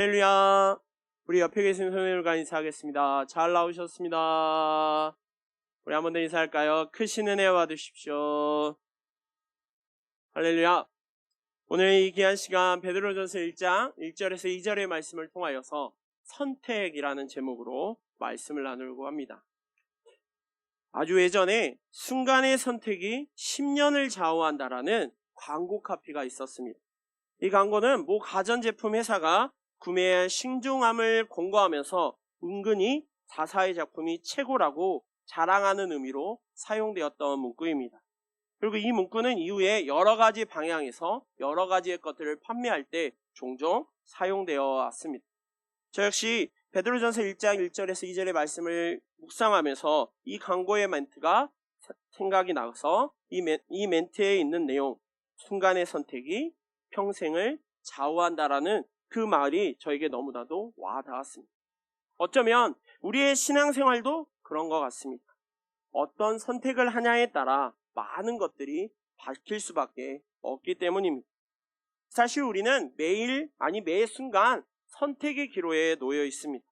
할렐루야. 우리 옆에 계신 성도님과 인사하겠습니다. 잘 나오셨습니다. 우리 한 번 더 인사할까요? 크신 은혜 받으십시오. 할렐루야. 오늘 이 귀한 시간 베드로전서 1장 1절에서 2절의 말씀을 통하여서 선택이라는 제목으로 말씀을 나누려고 합니다. 아주 예전에 순간의 선택이 10년을 좌우한다라는 광고 카피가 있었습니다. 이 광고는 모 가전제품 회사가 구매할 신중함을 공고하면서 은근히 자사의 작품이 최고라고 자랑하는 의미로 사용되었던 문구입니다. 그리고 이 문구는 이후에 여러 가지 방향에서 여러 가지의 것들을 판매할 때 종종 사용되어 왔습니다. 저 역시 베드로전서 1장 1절에서 2절의 말씀을 묵상하면서 이 광고의 멘트가 생각이 나서 이, 멘, 이 멘트에 있는 내용 순간의 선택이 평생을 좌우한다라는 그 말이 저에게 너무나도 와 닿았습니다. 어쩌면 우리의 신앙생활도 그런 것 같습니다. 어떤 선택을 하냐에 따라 많은 것들이 바뀔 수밖에 없기 때문입니다. 사실 우리는 매일 아니 매 순간 선택의 기로에 놓여 있습니다.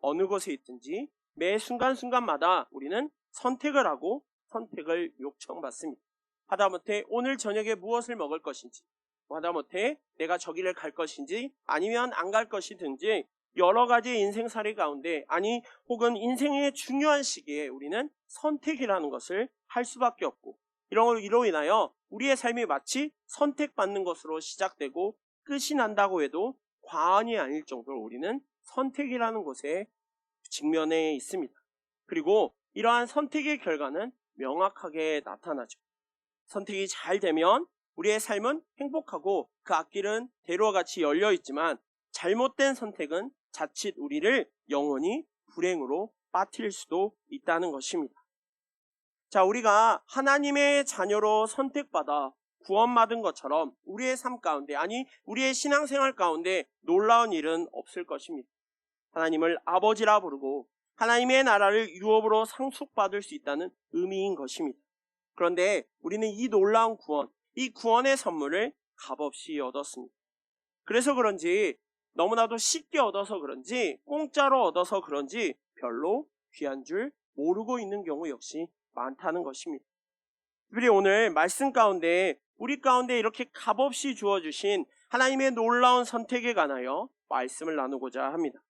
어느 곳에 있든지 매 순간순간마다 우리는 선택을 하고 선택을 요청받습니다. 하다못해 오늘 저녁에 무엇을 먹을 것인지 하다못해 내가 저기를 갈 것인지 아니면 안 갈 것이든지 여러 가지 인생살이 가운데 아니 혹은 인생의 중요한 시기에 우리는 선택이라는 것을 할 수밖에 없고 이런 걸로 이로 인하여 우리의 삶이 마치 선택받는 것으로 시작되고 끝이 난다고 해도 과언이 아닐 정도로 우리는 선택이라는 곳에 직면해 있습니다. 그리고 이러한 선택의 결과는 명확하게 나타나죠. 선택이 잘 되면 우리의 삶은 행복하고 그 앞길은 대로와 같이 열려 있지만 잘못된 선택은 자칫 우리를 영원히 불행으로 빠뜨릴 수도 있다는 것입니다. 자, 우리가 하나님의 자녀로 선택받아 구원받은 것처럼 우리의 삶 가운데, 아니, 우리의 신앙생활 가운데 놀라운 일은 없을 것입니다. 하나님을 아버지라 부르고 하나님의 나라를 유업으로 상속받을 수 있다는 의미인 것입니다. 그런데 우리는 이 놀라운 구원, 이 구원의 선물을 값없이 얻었습니다. 그래서 그런지 너무나도 쉽게 얻어서 그런지 공짜로 얻어서 그런지 별로 귀한 줄 모르고 있는 경우 역시 많다는 것입니다. 우리 오늘 말씀 가운데 우리 가운데 이렇게 값없이 주어주신 하나님의 놀라운 선택에 관하여 말씀을 나누고자 합니다.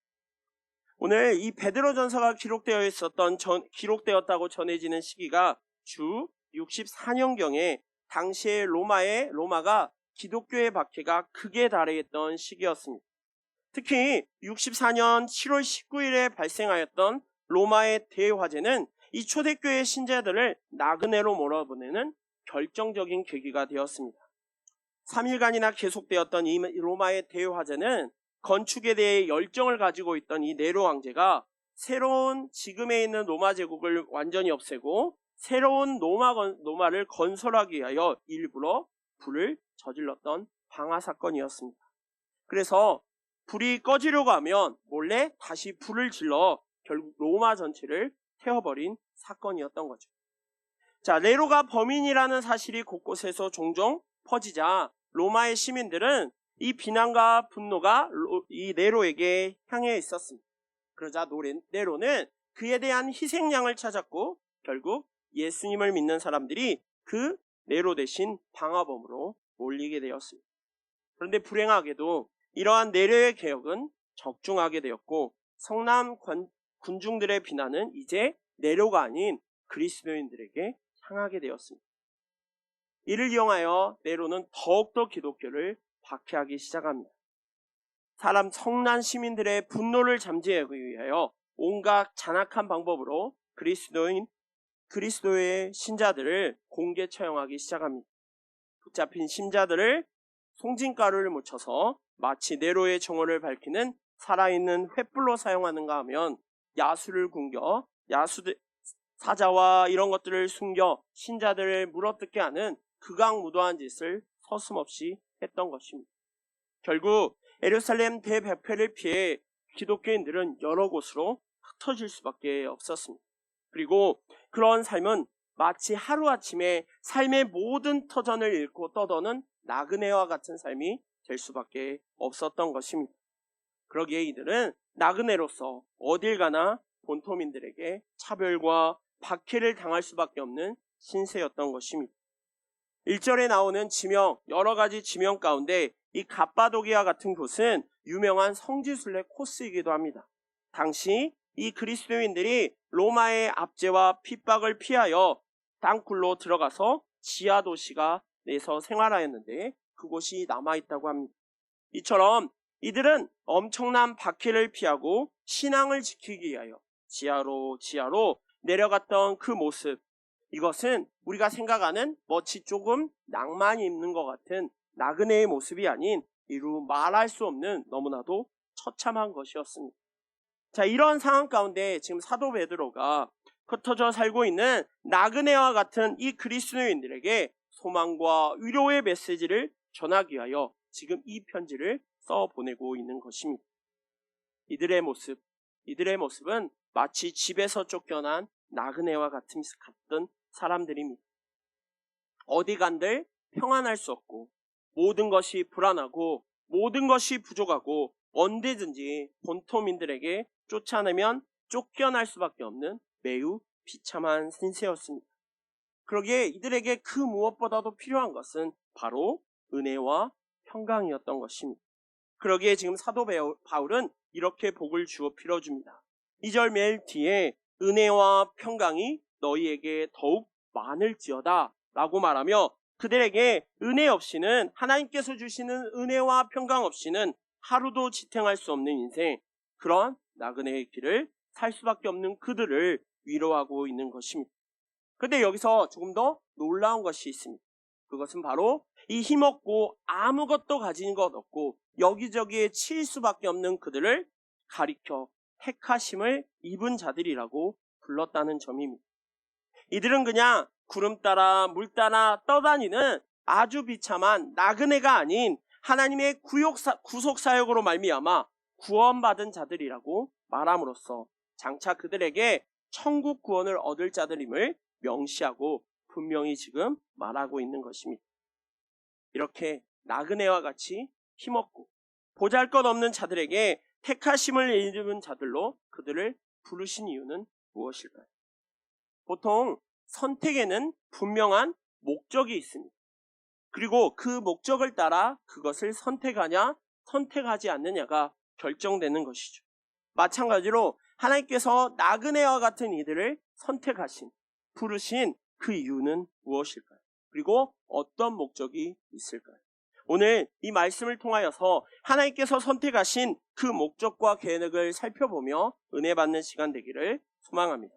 오늘 이 베드로 전서가 기록되어 있었던 전, 기록되었다고 전해지는 시기가 주 64년경에 당시에 로마의 로마가 기독교의 박해가 크게 달해있던 시기였습니다. 특히 64년 7월 19일에 발생하였던 로마의 대화재는 이 초대교회 신자들을 나그네로 몰아보내는 결정적인 계기가 되었습니다. 3일간이나 계속되었던 이 로마의 대화재는 건축에 대해 열정을 가지고 있던 이 네로 왕제가 새로운 지금에 있는 로마 제국을 완전히 없애고 새로운 로마, 로마를 건설하기 위하여 일부러 불을 저질렀던 방화 사건이었습니다. 그래서 불이 꺼지려고 하면 몰래 다시 불을 질러 결국 로마 전체를 태워버린 사건이었던 거죠. 자, 네로가 범인이라는 사실이 곳곳에서 종종 퍼지자 로마의 시민들은 이 비난과 분노가 이 네로에게 향해 있었습니다. 그러자 네로는 그에 대한 희생양을 찾았고 결국 예수님을 믿는 사람들이 그 네로 대신 방화범으로 몰리게 되었습니다. 그런데 불행하게도 이러한 네로의 개혁은 적중하게 되었고 성남 군중들의 비난은 이제 네로가 아닌 그리스도인들에게 향하게 되었습니다. 이를 이용하여 네로는 더욱더 기독교를 박해하기 시작합니다. 사람 성난 시민들의 분노를 잠재하기 위하여 온갖 잔악한 방법으로 그리스도인 그리스도의 신자들을 공개 처형하기 시작합니다. 붙잡힌 신자들을 송진가루를 묻혀서 마치 네로의 정오를 밝히는 살아있는 횃불로 사용하는가 하면 야수를 굶겨 야수 사자와 이런 것들을 숨겨 신자들을 물어뜯게 하는 극악무도한 짓을 서슴없이 했던 것입니다. 결국 에루살렘 대백패를 피해 기독교인들은 여러 곳으로 흩어질 수밖에 없었습니다. 그리고 그런 삶은 마치 하루아침에 삶의 모든 터전을 잃고 떠도는 나그네와 같은 삶이 될 수밖에 없었던 것입니다. 그러기에 이들은 나그네로서 어딜 가나 본토민들에게 차별과 박해를 당할 수밖에 없는 신세였던 것입니다. 1절에 나오는 지명, 여러 가지 지명 가운데 이 갑바도기아 같은 곳은 유명한 성지순례 코스이기도 합니다. 당시 이 그리스도인들이 로마의 압제와 핍박을 피하여 땅굴로 들어가서 지하 도시가 내서 생활하였는데 그곳이 남아있다고 합니다. 이처럼 이들은 엄청난 박해를 피하고 신앙을 지키기 위하여 지하로 지하로 내려갔던 그 모습 이것은 우리가 생각하는 멋이 조금 낭만이 있는 것 같은 나그네의 모습이 아닌 이루 말할 수 없는 너무나도 처참한 것이었습니다. 자, 이런 상황 가운데 지금 사도 베드로가 흩어져 살고 있는 나그네와 같은 이 그리스도인들에게 소망과 위로의 메시지를 전하기 위하여 지금 이 편지를 써 보내고 있는 것입니다. 이들의 모습, 이들의 모습은 마치 집에서 쫓겨난 나그네와 같은 같던 사람들입니다. 어디 간들 평안할 수 없고 모든 것이 불안하고 모든 것이 부족하고 언제든지 본토민들에게 쫓아내면 쫓겨날 수밖에 없는 매우 비참한 신세였습니다. 그러기에 이들에게 그 무엇보다도 필요한 것은 바로 은혜와 평강이었던 것입니다. 그러기에 지금 사도 바울은 이렇게 복을 주어 빌어줍니다. 2절 매일 뒤에 은혜와 평강이 너희에게 더욱 많을지어다 라고 말하며 그들에게 은혜 없이는 하나님께서 주시는 은혜와 평강 없이는 하루도 지탱할 수 없는 인생 그런 나그네의 길을 살 수밖에 없는 그들을 위로하고 있는 것입니다. 근데 여기서 조금 더 놀라운 것이 있습니다. 그것은 바로 이 힘없고 아무것도 가진 것 없고 여기저기에 칠 수밖에 없는 그들을 가리켜 택하심을 입은 자들이라고 불렀다는 점입니다. 이들은 그냥 구름 따라 물 따라 떠다니는 아주 비참한 나그네가 아닌 하나님의 구욕사, 구속 사역으로 말미암아 구원받은 자들이라고 말함으로써 장차 그들에게 천국 구원을 얻을 자들임을 명시하고 분명히 지금 말하고 있는 것입니다. 이렇게 나그네와 같이 힘없고 보잘 것 없는 자들에게 택하심을 입은 자들로 그들을 부르신 이유는 무엇일까요? 보통 선택에는 분명한 목적이 있습니다. 그리고 그 목적을 따라 그것을 선택하냐, 선택하지 않느냐가 결정되는 것이죠. 마찬가지로 하나님께서 나그네와 같은 이들을 선택하신, 부르신 그 이유는 무엇일까요? 그리고 어떤 목적이 있을까요? 오늘 이 말씀을 통하여서 하나님께서 선택하신 그 목적과 계획을 살펴보며 은혜 받는 시간 되기를 소망합니다.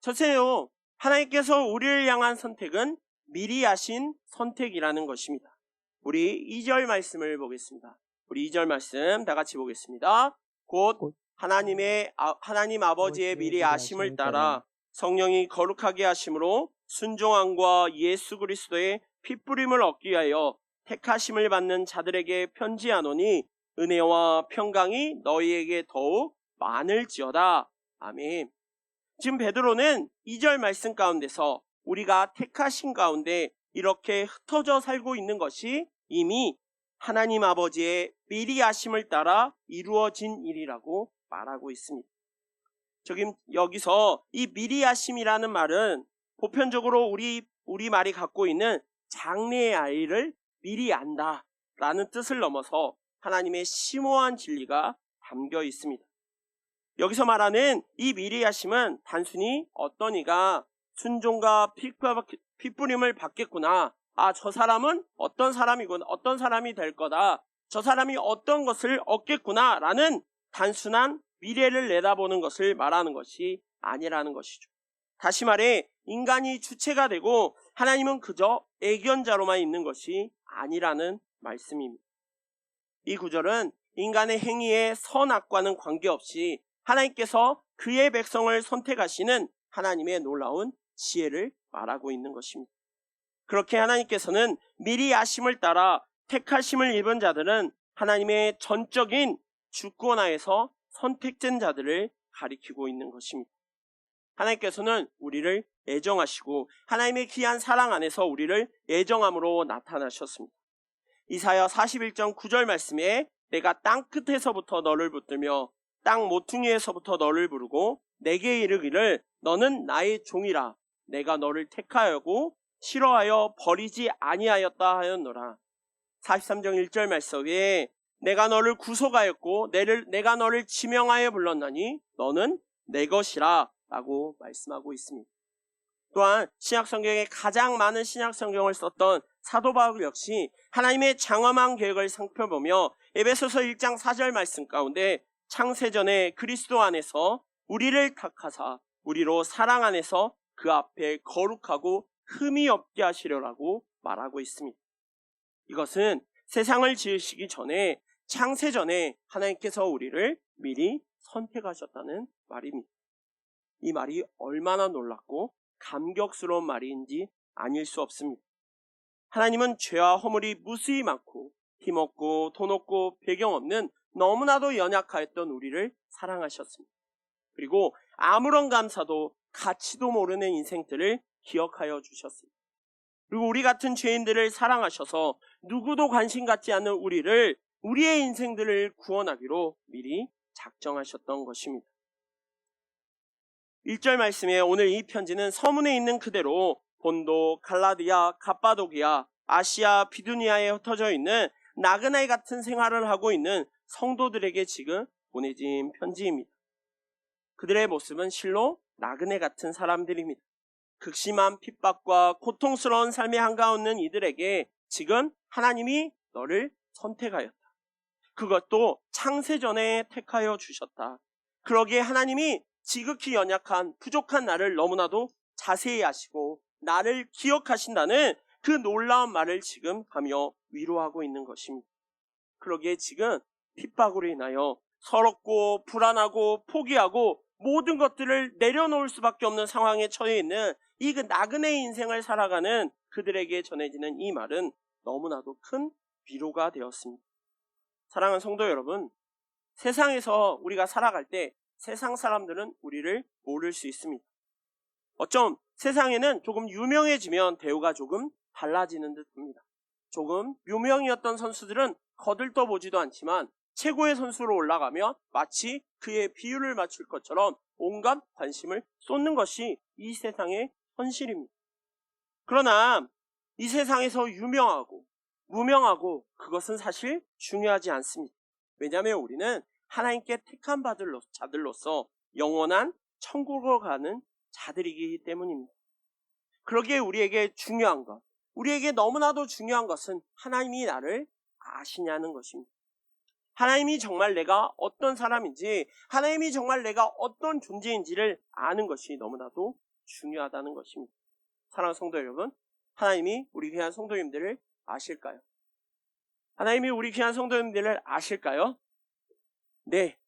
첫째요, 하나님께서 우리를 향한 선택은 미리 하신 선택이라는 것입니다. 우리 2절 말씀을 보겠습니다. 우리 2절 말씀 다 같이 보겠습니다. 곧 하나님의 아, 하나님 아버지의 미리 아심을 따라 성령이 거룩하게 하심으로 순종함과 예수 그리스도의 핏부림을 얻기 위하여 택하심을 받는 자들에게 편지하노니 은혜와 평강이 너희에게 더욱 많을지어다. 아멘. 지금 베드로는 2절 말씀 가운데서 우리가 택하신 가운데 이렇게 흩어져 살고 있는 것이 이미 하나님 아버지의 미리 하심을 따라 이루어진 일이라고 말하고 있습니다. 저기 여기서 이 미리 하심이라는 말은 보편적으로 우리 우리 말이 갖고 있는 장래의 아이를 미리 안다라는 뜻을 넘어서 하나님의 심오한 진리가 담겨 있습니다. 여기서 말하는 이 미리 하심은 단순히 어떤 이가 순종과 핏부림을 받겠구나. 아, 저 사람은 어떤 사람이구나. 어떤 사람이 될 거다. 저 사람이 어떤 것을 얻겠구나. 라는 단순한 미래를 내다보는 것을 말하는 것이 아니라는 것이죠. 다시 말해, 인간이 주체가 되고 하나님은 그저 애견자로만 있는 것이 아니라는 말씀입니다. 이 구절은 인간의 행위의 선악과는 관계없이 하나님께서 그의 백성을 선택하시는 하나님의 놀라운 지혜를 말하고 있는 것입니다. 그렇게 하나님께서는 미리 아심을 따라 택하심을 입은 자들은 하나님의 전적인 주권하에서 선택된 자들을 가리키고 있는 것입니다. 하나님께서는 우리를 애정하시고 하나님의 귀한 사랑 안에서 우리를 애정함으로 나타나셨습니다. 이사야 41장 9절 말씀에 내가 땅 끝에서부터 너를 붙들며 땅 모퉁이에서부터 너를 부르고 내게 이르기를 너는 나의 종이라 내가 너를 택하여고 싫어하여 버리지 아니하였다 하였노라. 43장 1절 말씀에 내가 너를 구속하였고 내를, 내가 너를 지명하여 불렀나니 너는 내 것이라 라고 말씀하고 있습니다. 또한 신약성경에 가장 많은 신약성경을 썼던 사도 바울 역시 하나님의 장엄한 계획을 살펴보며 에베소서 1장 4절 말씀 가운데 창세전에 그리스도 안에서 우리를 택하사 우리로 사랑 안에서 그 앞에 거룩하고 흠이 없게 하시려라고 말하고 있습니다. 이것은 세상을 지으시기 전에 창세 전에 하나님께서 우리를 미리 선택하셨다는 말입니다. 이 말이 얼마나 놀랍고 감격스러운 말인지 아닐 수 없습니다. 하나님은 죄와 허물이 무수히 많고 힘없고 돈 없고 배경 없는 너무나도 연약하였던 우리를 사랑하셨습니다. 그리고 아무런 감사도 가치도 모르는 인생들을 기억하여 주셨습니다. 그리고 우리 같은 죄인들을 사랑하셔서 누구도 관심 갖지 않는 우리를 우리의 인생들을 구원하기로 미리 작정하셨던 것입니다. 1절 말씀에 오늘 이 편지는 서문에 있는 그대로 본도, 갈라디아, 갑바도기아, 아시아, 비두니아에 흩어져 있는 나그네 같은 생활을 하고 있는 성도들에게 지금 보내진 편지입니다. 그들의 모습은 실로 나그네 같은 사람들입니다. 극심한 핍박과 고통스러운 삶의 한가운데 이들에게 지금 하나님이 너를 선택하였다. 그것도 창세전에 택하여 주셨다. 그러기에 하나님이 지극히 연약한 부족한 나를 너무나도 자세히 아시고 나를 기억하신다는 그 놀라운 말을 지금 하며 위로하고 있는 것입니다. 그러기에 지금 핍박으로 인하여 서럽고 불안하고 포기하고 모든 것들을 내려놓을 수밖에 없는 상황에 처해 있는 이 그 나그네 인생을 살아가는 그들에게 전해지는 이 말은 너무나도 큰 위로가 되었습니다. 사랑하는 성도 여러분, 세상에서 우리가 살아갈 때 세상 사람들은 우리를 모를 수 있습니다. 어쩜 세상에는 조금 유명해지면 대우가 조금 달라지는 듯 봅니다. 조금 유명이었던 선수들은 거들떠 보지도 않지만 최고의 선수로 올라가며 마치 그의 비율을 맞출 것처럼 온갖 관심을 쏟는 것이 이 세상의 현실입니다. 그러나 이 세상에서 유명하고 무명하고 그것은 사실 중요하지 않습니다. 왜냐하면 우리는 하나님께 택한 받을 자들로서 영원한 천국으로 가는 자들이기 때문입니다. 그러기에 우리에게 중요한 것, 우리에게 너무나도 중요한 것은 하나님이 나를 아시냐는 것입니다. 하나님이 정말 내가 어떤 사람인지, 하나님이 정말 내가 어떤 존재인지를 아는 것이 너무나도 중요하다는 것입니다. 사랑하는 성도 여러분, 하나님이 우리 귀한 성도님들을 아실까요? 하나님이 우리 귀한 성도님들을 아실까요? 네.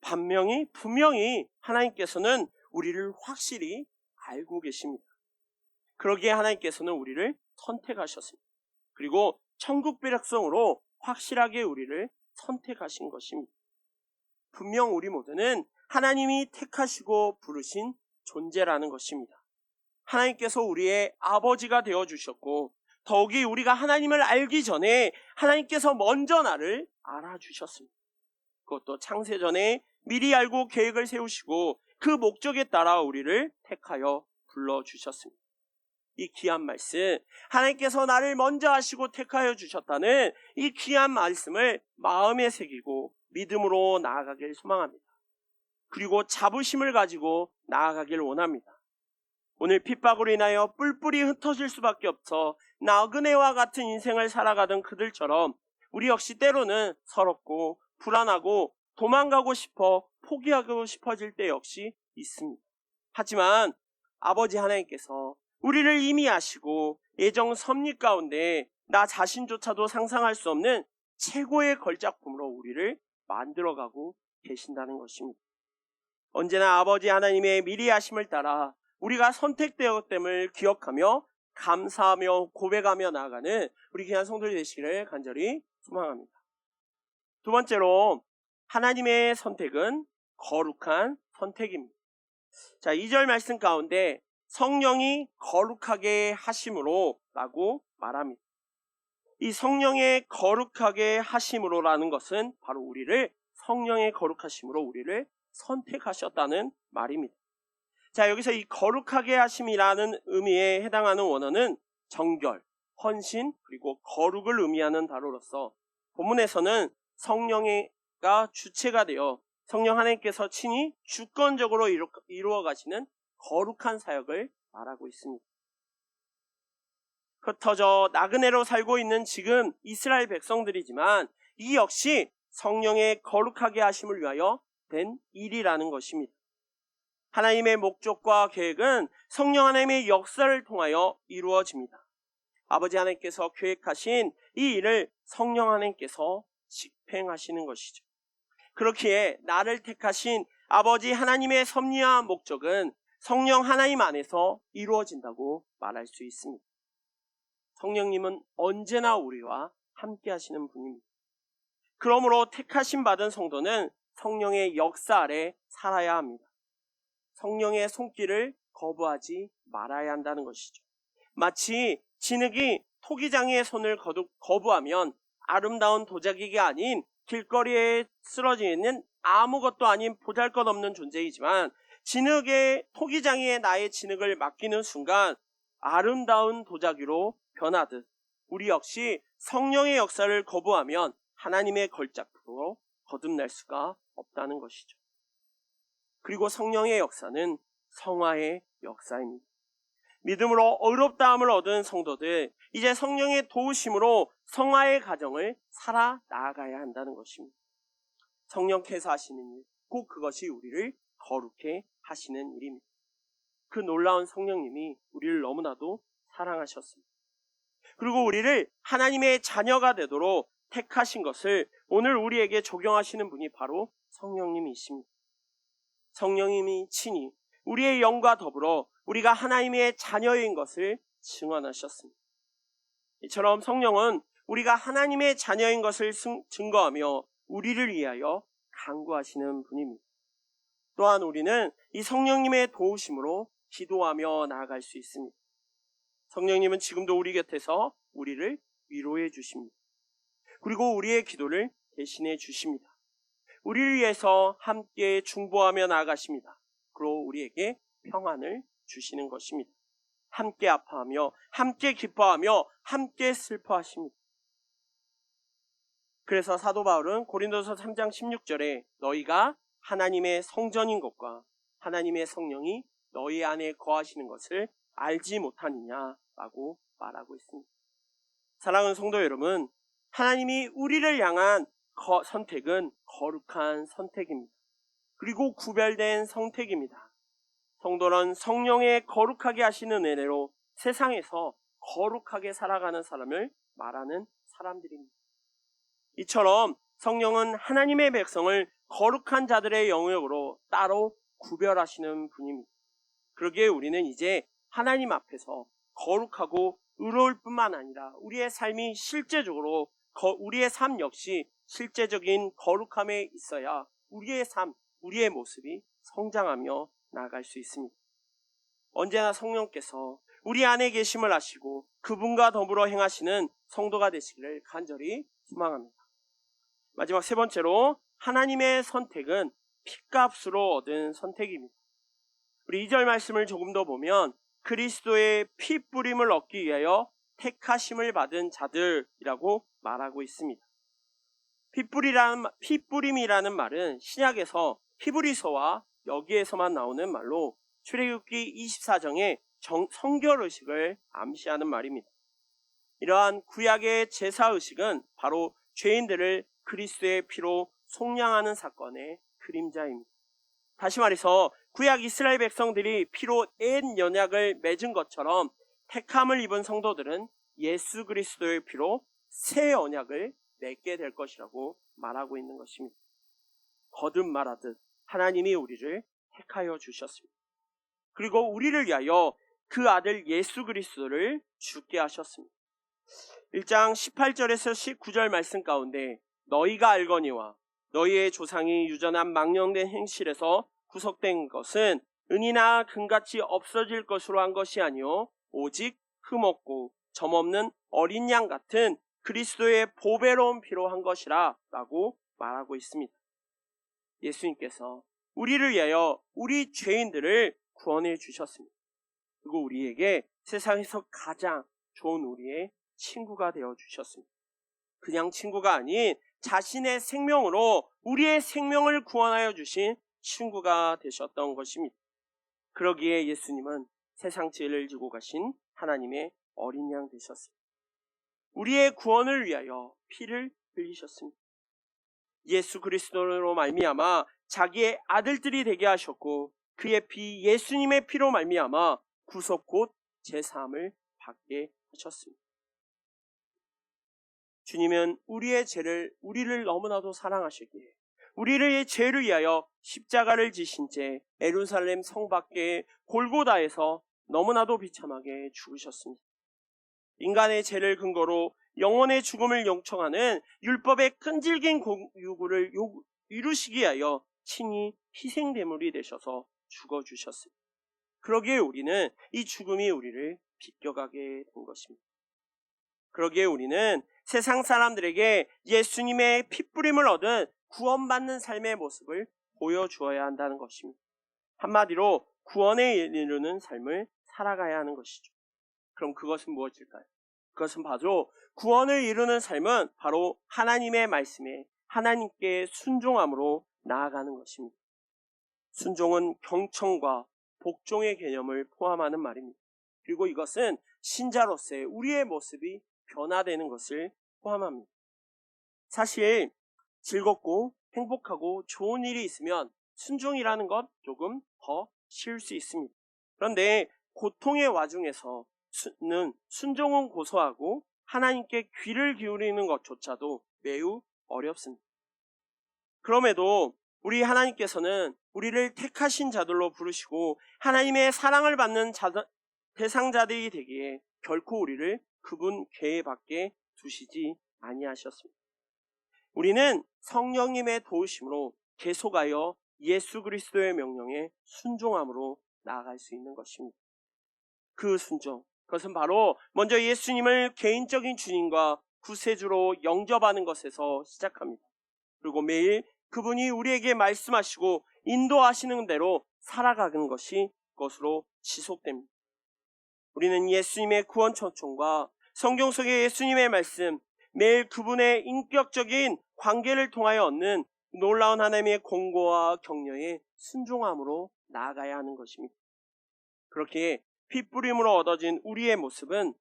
반명히, 분명히 하나님께서는 우리를 확실히 알고 계십니다. 그러기에 하나님께서는 우리를 선택하셨습니다. 그리고 천국 백성으로 확실하게 우리를 선택하신 것입니다. 분명 우리 모두는 하나님이 택하시고 부르신 존재라는 것입니다. 하나님께서 우리의 아버지가 되어 주셨고 더욱이 우리가 하나님을 알기 전에 하나님께서 먼저 나를 알아주셨습니다. 그것도 창세전에 미리 알고 계획을 세우시고 그 목적에 따라 우리를 택하여 불러주셨습니다. 이 귀한 말씀, 하나님께서 나를 먼저 하시고 택하여 주셨다는 이 귀한 말씀을 마음에 새기고 믿음으로 나아가길 소망합니다. 그리고 자부심을 가지고 나아가길 원합니다. 오늘 핍박으로 인하여 뿔뿔이 흩어질 수밖에 없어 나그네와 같은 인생을 살아가던 그들처럼 우리 역시 때로는 서럽고 불안하고 도망가고 싶어 포기하고 싶어질 때 역시 있습니다. 하지만 아버지 하나님께서 우리를 이미 아시고 예정 섭리 가운데 나 자신조차도 상상할 수 없는 최고의 걸작품으로 우리를 만들어가고 계신다는 것입니다. 언제나 아버지 하나님의 미리 하심을 따라 우리가 선택되었됨을 기억하며 감사하며 고백하며 나아가는 우리 귀한 성도들 되시기를 간절히 소망합니다. 두 번째로 하나님의 선택은 거룩한 선택입니다. 자, 2절 말씀 가운데 성령이 거룩하게 하심으로 라고 말합니다. 이 성령의 거룩하게 하심으로라는 것은 바로 우리를 성령의 거룩하심으로 우리를 선택하셨다는 말입니다. 자, 여기서 이 거룩하게 하심이라는 의미에 해당하는 원어는 정결, 헌신, 그리고 거룩을 의미하는 단어로서 본문에서는 성령의가 주체가 되어 성령 하나님께서 친히 주권적으로 이루, 이루어 가시는 거룩한 사역을 말하고 있습니다. 흩어져 나그네로 살고 있는 지금 이스라엘 백성들이지만 이 역시 성령의 거룩하게 하심을 위하여 된 일이라는 것입니다. 하나님의 목적과 계획은 성령 하나님의 역사를 통하여 이루어집니다. 아버지 하나님께서 계획하신 이 일을 성령 하나님께서 집행하시는 것이죠. 그렇기에 나를 택하신 아버지 하나님의 섭리와 목적은 성령 하나님 안에서 이루어진다고 말할 수 있습니다. 성령님은 언제나 우리와 함께 하시는 분입니다. 그러므로 택하심 받은 성도는 성령의 역사 아래 살아야 합니다. 성령의 손길을 거부하지 말아야 한다는 것이죠. 마치 진흙이 토기장의 손을 거부하면 아름다운 도자기가 아닌 길거리에 쓰러져 있는 아무것도 아닌 보잘것없는 존재이지만 진흙의 토기장이의 나의 진흙을 맡기는 순간 아름다운 도자기로 변하듯 우리 역시 성령의 역사를 거부하면 하나님의 걸작으로 거듭날 수가 없다는 것이죠. 그리고 성령의 역사는 성화의 역사입니다. 믿음으로 어렵다함을 얻은 성도들, 이제 성령의 도우심으로 성화의 가정을 살아 나아가야 한다는 것입니다. 성령께서 하시는 일, 꼭 그것이 우리를 거룩해 하시는 일입니다. 그 놀라운 성령님이 우리를 너무나도 사랑하셨습니다. 그리고 우리를 하나님의 자녀가 되도록 택하신 것을 오늘 우리에게 적용하시는 분이 바로 성령님이십니다. 성령님이 친히 우리의 영과 더불어 우리가 하나님의 자녀인 것을 증언하셨습니다. 이처럼 성령은 우리가 하나님의 자녀인 것을 증거하며 우리를 위하여 강구하시는 분입니다. 또한 우리는 이 성령님의 도우심으로 기도하며 나아갈 수 있습니다. 성령님은 지금도 우리 곁에서 우리를 위로해 주십니다. 그리고 우리의 기도를 대신해 주십니다. 우리를 위해서 함께 중보하며 나아가십니다. 그리고 우리에게 평안을 주시는 것입니다. 함께 아파하며 함께 기뻐하며 함께 슬퍼하십니다. 그래서 사도 바울은 고린도서 3장 16절에 너희가 하나님의 성전인 것과 하나님의 성령이 너희 안에 거하시는 것을 알지 못하느냐라고 말하고 있습니다. 사랑하는 성도 여러분, 하나님이 우리를 향한 거, 선택은 거룩한 선택입니다. 그리고 구별된 선택입니다. 성도는 성령의 거룩하게 하시는 은혜로 세상에서 거룩하게 살아가는 사람을 말하는 사람들입니다. 이처럼 성령은 하나님의 백성을 거룩한 자들의 영역으로 따로 구별하시는 분입니다. 그러기에 우리는 이제 하나님 앞에서 거룩하고 의로울 뿐만 아니라 우리의 삶이 실제적으로 우리의 삶 역시 실제적인 거룩함에 있어야 우리의 삶, 우리의 모습이 성장하며 나아갈 수 있습니다. 언제나 성령께서 우리 안에 계심을 아시고 그분과 더불어 행하시는 성도가 되시기를 간절히 소망합니다. 마지막 세 번째로 하나님의 선택은 피값으로 얻은 선택입니다. 우리 2절 말씀을 조금 더 보면 그리스도의 피 뿌림을 얻기 위하여 택하심을 받은 자들이라고 말하고 있습니다. 피뿌리라는, 피뿌림이라는 말은 신약에서 히브리서와 여기에서만 나오는 말로 출애굽기 24장의 성결 의식을 암시하는 말입니다. 이러한 구약의 제사 의식은 바로 죄인들을 그리스도의 피로 속량하는 사건의 그림자입니다. 다시 말해서 구약 이스라엘 백성들이 피로 옛 연약을 맺은 것처럼 택함을 입은 성도들은 예수 그리스도의 피로 새 언약을 맺게 될 것이라고 말하고 있는 것입니다. 거듭 말하듯 하나님이 우리를 택하여 주셨습니다. 그리고 우리를 위하여 그 아들 예수 그리스도를 죽게 하셨습니다. 1장 18절에서 19절 말씀 가운데 너희가 알거니와 너희의 조상이 유전한 망령된 행실에서 구속된 것은 은이나 금같이 없어질 것으로 한 것이 아니요 오직 흠없고 점없는 어린 양 같은 그리스도의 보배로운 피로 한 것이라 라고 말하고 있습니다. 예수님께서 우리를 위하여 우리 죄인들을 구원해 주셨습니다. 그리고 우리에게 세상에서 가장 좋은 우리의 친구가 되어 주셨습니다. 그냥 친구가 아닌 자신의 생명으로 우리의 생명을 구원하여 주신 친구가 되셨던 것입니다. 그러기에 예수님은 세상 죄를 지고 가신 하나님의 어린 양 되셨습니다. 우리의 구원을 위하여 피를 흘리셨습니다. 예수 그리스도로 말미암아 자기의 아들들이 되게 하셨고 그의 피 예수님의 피로 말미암아 구속 곧 제사함을 받게 하셨습니다. 주님은 우리의 죄를 우리를 너무나도 사랑하시기에 우리의 죄를 위하여 십자가를 지신 채 에루살렘 성 밖에 골고다에서 너무나도 비참하게 죽으셨습니다. 인간의 죄를 근거로 영원의 죽음을 영청하는 율법의 끈질긴 요구를 이루시기 위하여 친히 희생대물이 되셔서 죽어주셨습니다. 그러기에 우리는 이 죽음이 우리를 비껴가게 된 것입니다. 그러기에 우리는 세상 사람들에게 예수님의 핏부림을 얻은 구원받는 삶의 모습을 보여주어야 한다는 것입니다. 한마디로 구원에 이르는 삶을 살아가야 하는 것이죠. 그럼 그것은 무엇일까요? 그것은 바로 구원을 이루는 삶은 바로 하나님의 말씀에 하나님께 순종함으로 나아가는 것입니다. 순종은 경청과 복종의 개념을 포함하는 말입니다. 그리고 이것은 신자로서의 우리의 모습이 변화되는 것을 포함합니다. 사실 즐겁고 행복하고 좋은 일이 있으면 순종이라는 것 조금 더 쉬울 수 있습니다. 그런데 고통의 와중에서는 순종은 고소하고 하나님께 귀를 기울이는 것조차도 매우 어렵습니다. 그럼에도 우리 하나님께서는 우리를 택하신 자들로 부르시고 하나님의 사랑을 받는 자들, 대상자들이 되기에 결코 우리를 그분 괴에 밖에 두시지 아니하셨습니다. 우리는 성령님의 도우심으로 계속하여 예수 그리스도의 명령에 순종함으로 나아갈 수 있는 것입니다. 그 순종, 그것은 바로 먼저 예수님을 개인적인 주님과 구세주로 영접하는 것에서 시작합니다. 그리고 매일 그분이 우리에게 말씀하시고 인도하시는 대로 살아가는 것이 그것으로 지속됩니다. 우리는 예수님의 구원 초청과 성경 속의 예수님의 말씀, 매일 그분의 인격적인 관계를 통하여 얻는 놀라운 하나님의 공고와 격려에 순종함으로 나아가야 하는 것입니다. 그렇게 핏부림으로 얻어진 우리의 모습은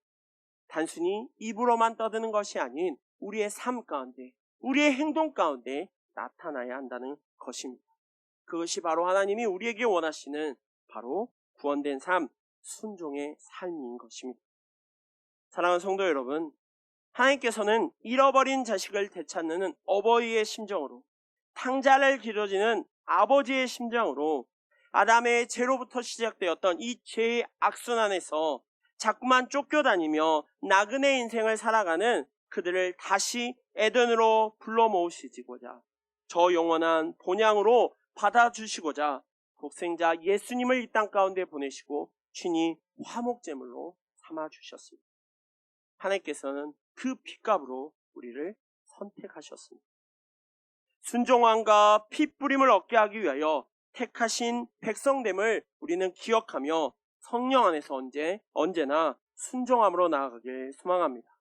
단순히 입으로만 떠드는 것이 아닌 우리의 삶 가운데, 우리의 행동 가운데 나타나야 한다는 것입니다. 그것이 바로 하나님이 우리에게 원하시는 바로 구원된 삶, 순종의 삶인 것입니다. 사랑하는 성도 여러분, 하나님께서는 잃어버린 자식을 되찾는 어버이의 심정으로 탕자를 길어지는 아버지의 심정으로 아담의 죄로부터 시작되었던 이 죄의 악순환에서 자꾸만 쫓겨다니며 나그네 인생을 살아가는 그들을 다시 에덴으로 불러 모으시고자 저 영원한 본향으로 받아주시고자 독생자 예수님을 이 땅 가운데 보내시고 친히 화목제물로 삼아 주셨습니다. 하나님께서는 그 핏값으로 우리를 선택하셨습니다. 순종함과 핏부림을 얻게 하기 위하여 택하신 백성됨을 우리는 기억하며 성령 안에서 언제 언제나 순종함으로 나아가길 소망합니다.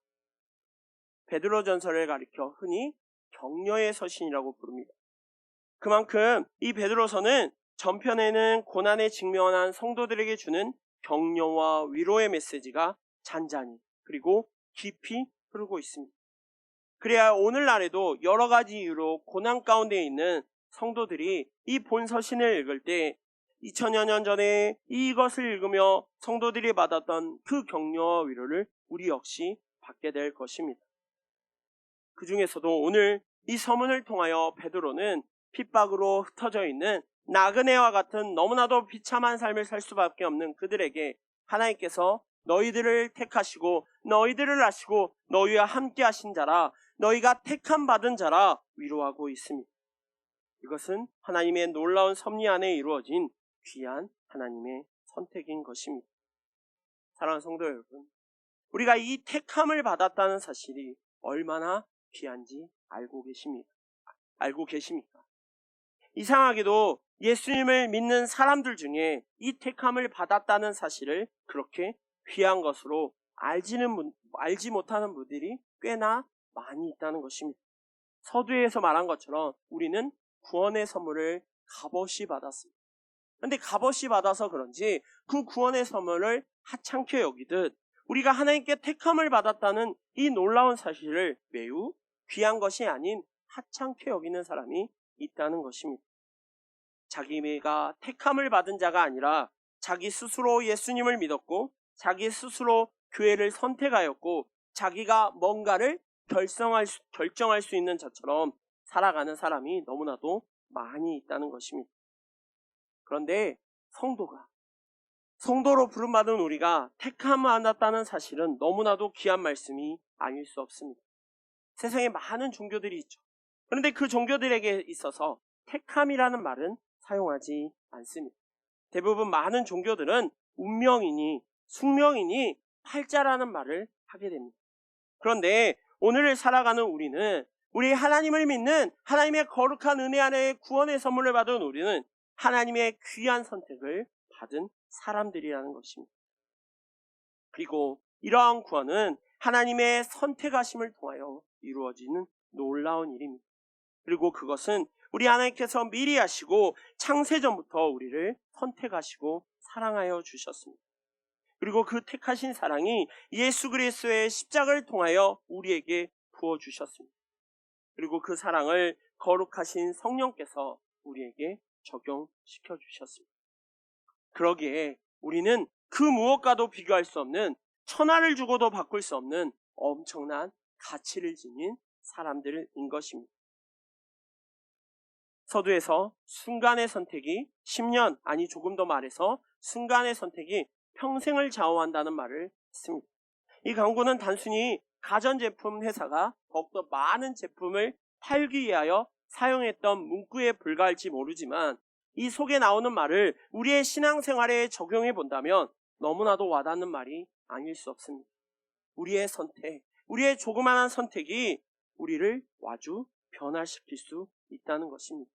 베드로 전설을 가리켜 흔히 격려의 서신이라고 부릅니다. 그만큼 이 베드로서는 전편에는 고난에 직면한 성도들에게 주는 격려와 위로의 메시지가 잔잔히 그리고 깊이 흐르고 있습니다. 그래야 오늘날에도 여러 가지 이유로 고난 가운데 있는 성도들이 이 본서신을 읽을 때 2000여 년 전에 이것을 읽으며 성도들이 받았던 그 격려와 위로를 우리 역시 받게 될 것입니다. 그 중에서도 오늘 이 서문을 통하여 베드로는 핍박으로 흩어져 있는 나그네와 같은 너무나도 비참한 삶을 살 수밖에 없는 그들에게 하나님께서 너희들을 택하시고 너희들을 아시고 너희와 함께 하신 자라 너희가 택함 받은 자라 위로하고 있습니다. 이것은 하나님의 놀라운 섭리 안에 이루어진 귀한 하나님의 선택인 것입니다. 사랑하는 성도 여러분, 우리가 이 택함을 받았다는 사실이 얼마나 귀한지 알고 계십니까? 알고 계십니까? 이상하게도 예수님을 믿는 사람들 중에 이 택함을 받았다는 사실을 그렇게 귀한 것으로 알지는 분- 알지 못하는 분들이 꽤나 많이 있다는 것입니다. 서두에서 말한 것처럼 우리는 구원의 선물을 값없이 받았습니다. 근데 값없이 받아서 그런지 그 구원의 선물을 하찮게 여기듯 우리가 하나님께 택함을 받았다는 이 놀라운 사실을 매우 귀한 것이 아닌 하찮게 여기는 사람이 있다는 것입니다. 자기가 택함을 받은 자가 아니라 자기 스스로 예수님을 믿었고 자기 스스로 교회를 선택하였고 자기가 뭔가를 결성할 수, 결정할 수 있는 자처럼 살아가는 사람이 너무나도 많이 있다는 것입니다. 그런데 성도가 성도로 부름받은 우리가 택함을 받았다는 사실은 너무나도 귀한 말씀이 아닐 수 없습니다. 세상에 많은 종교들이 있죠. 그런데 그 종교들에게 있어서 택함이라는 말은 사용하지 않습니다. 대부분 많은 종교들은 운명이니 숙명이니 팔자라는 말을 하게 됩니다. 그런데 오늘을 살아가는 우리는 우리 하나님을 믿는 하나님의 거룩한 은혜 안에 구원의 선물을 받은 우리는 하나님의 귀한 선택을 받은 사람들이라는 것입니다. 그리고 이러한 구원은 하나님의 선택하심을 통하여 이루어지는 놀라운 일입니다. 그리고 그것은 우리 하나님께서 미리 하시고 창세전부터 우리를 선택하시고 사랑하여 주셨습니다. 그리고 그 택하신 사랑이 예수 그리스도의 십자가를 통하여 우리에게 부어 주셨습니다. 그리고 그 사랑을 거룩하신 성령께서 우리에게 적용시켜 주셨습니다. 그러기에 우리는 그 무엇과도 비교할 수 없는 천하를 주고도 바꿀 수 없는 엄청난 가치를 지닌 사람들인 것입니다. 서두에서 순간의 선택이 10년, 아니 조금 더 말해서 순간의 선택이 평생을 좌우한다는 말을 했습니다. 이 광고는 단순히 가전제품 회사가 더욱더 많은 제품을 팔기 위하여 사용했던 문구에 불과할지 모르지만 이 속에 나오는 말을 우리의 신앙생활에 적용해 본다면 너무나도 와닿는 말이 아닐 수 없습니다. 우리의 선택, 우리의 조그마한 선택이 우리를 아주 변화시킬 수 있다는 것입니다.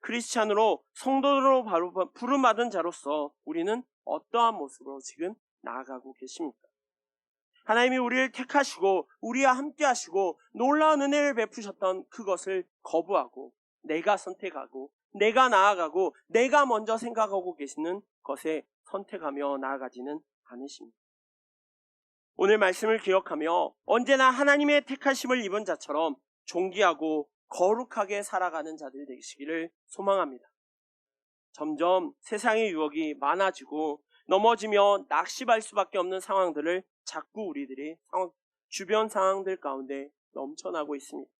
크리스찬으로 성도로 부름받은 자로서 우리는 어떠한 모습으로 지금 나아가고 계십니까? 하나님이 우리를 택하시고 우리와 함께 하시고 놀라운 은혜를 베푸셨던 그것을 거부하고 내가 선택하고 내가 나아가고 내가 먼저 생각하고 계시는 것에 선택하며 나아가지는 않으십니다. 오늘 말씀을 기억하며 언제나 하나님의 택하심을 입은 자처럼 존귀하고 거룩하게 살아가는 자들 되시기를 소망합니다. 점점 세상의 유혹이 많아지고 넘어지며 낙심할 수밖에 없는 상황들을 자꾸 우리들이 상황, 주변 상황들 가운데 넘쳐나고 있습니다.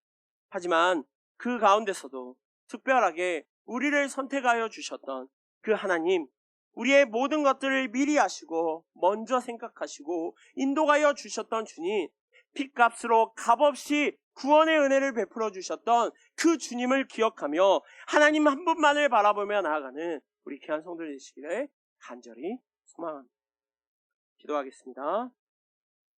하지만 그 가운데서도 특별하게 우리를 선택하여 주셨던 그 하나님, 우리의 모든 것들을 미리 하시고 먼저 생각하시고 인도하여 주셨던 주님, 핏값으로 값없이 구원의 은혜를 베풀어 주셨던 그 주님을 기억하며 하나님 한 분만을 바라보며 나아가는 우리 귀한 성도들 되시기를 간절히 소망합니다. 기도하겠습니다.